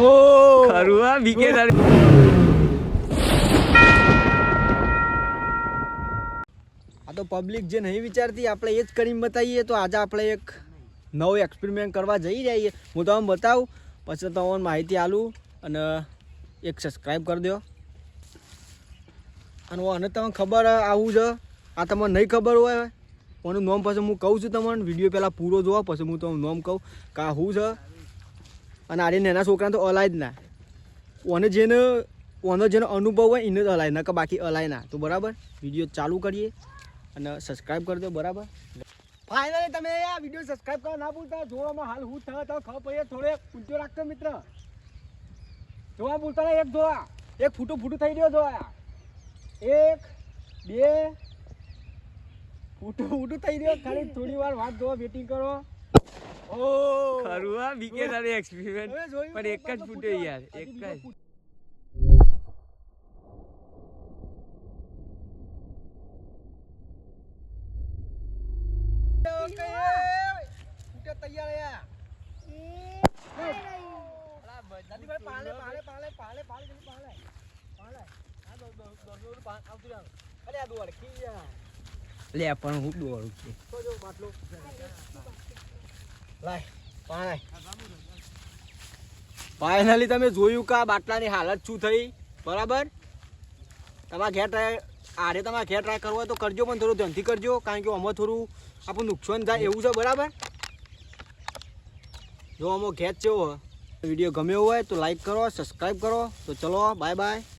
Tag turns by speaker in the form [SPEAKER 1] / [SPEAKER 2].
[SPEAKER 1] ઓ
[SPEAKER 2] 가루와 હા બીકે તારી
[SPEAKER 1] આ તો પબ્લિક જે નહીં વિચારતી આપણે એ જ કરીને બતાવીએ. તો આજે આપણે એક નવો એક્સપેરિમેન્ટ કરવા જઈ રહ્યા છીએ. હું તમને બતાવું પછી તમને માહિતી આલું અને એક સબસ્ક્રાઈબ કરી દો. અને અને તમને ખબર આવું છે આ તમને નહીં ખબર હોય પણ નોમ પછી હું કહું છું તમને. વીડિયો પહેલાં પૂરો જોવા પછી હું તમને નોમ કહું કે આ શું છે. અને આરે નાના છોકરાને તો અલાય જ ના. ઓને જેને ઓનો જેનો અનુભવ હોય એને જ અલાય ના કે બાકી અલાય ના. તો બરાબર? વીડિયો ચાલુ કરીએ અને સબસ્ક્રાઈબ કરી દો, બરાબર? ફાઇનલી તમે આ વીડિયો સબસ્ક્રાઈબ કરવા ના ભૂલતા, જોવામાં હાલ હું થયો તો ખબર પડીએ થોડે ઊંચો રાખતો મિત્ર. જોવા ભૂલતા ને એક જોવા. એક ફૂટું ફૂટું થઈ રહ્યો જોવા. એક, બે, ફૂટું ફૂટું થઈ રહ્યો. ખાલી થોડી વાર વાત જોવા વેટિંગ કરો. ઓ!
[SPEAKER 2] ખરું હા બીકે તારી એક્સપેરિમેન્ટ
[SPEAKER 1] જોયું
[SPEAKER 2] પણ એક જ ફૂટ્યો. યાર એક જ.
[SPEAKER 1] પાલે પાલે પાલે પાલે પાલે પાલે પાલે આ દો દો દો દો પા આવતું જાવ. અરે આ દોડ ખી જા
[SPEAKER 2] લે પણ હું દોડું છું.
[SPEAKER 1] લાય. ફાઇનલી તમે જોયું કે આ બાટલાની હાલત શું થઈ? બરાબર? તમારા ઘેર ટ્રાય આરે તમારે ઘેર ટ્રાય કરવો હોય તો કરજો પણ થોડું ધ્યાનથી કરજો, કારણ કે આમાં થોડું આપણું નુકસાન થાય એવું છે, બરાબર? જો આમાં ઘેર છે વીડિયો ગમ્યો હોય તો લાઈક કરો સબસ્ક્રાઈબ કરો. તો ચલો બાય બાય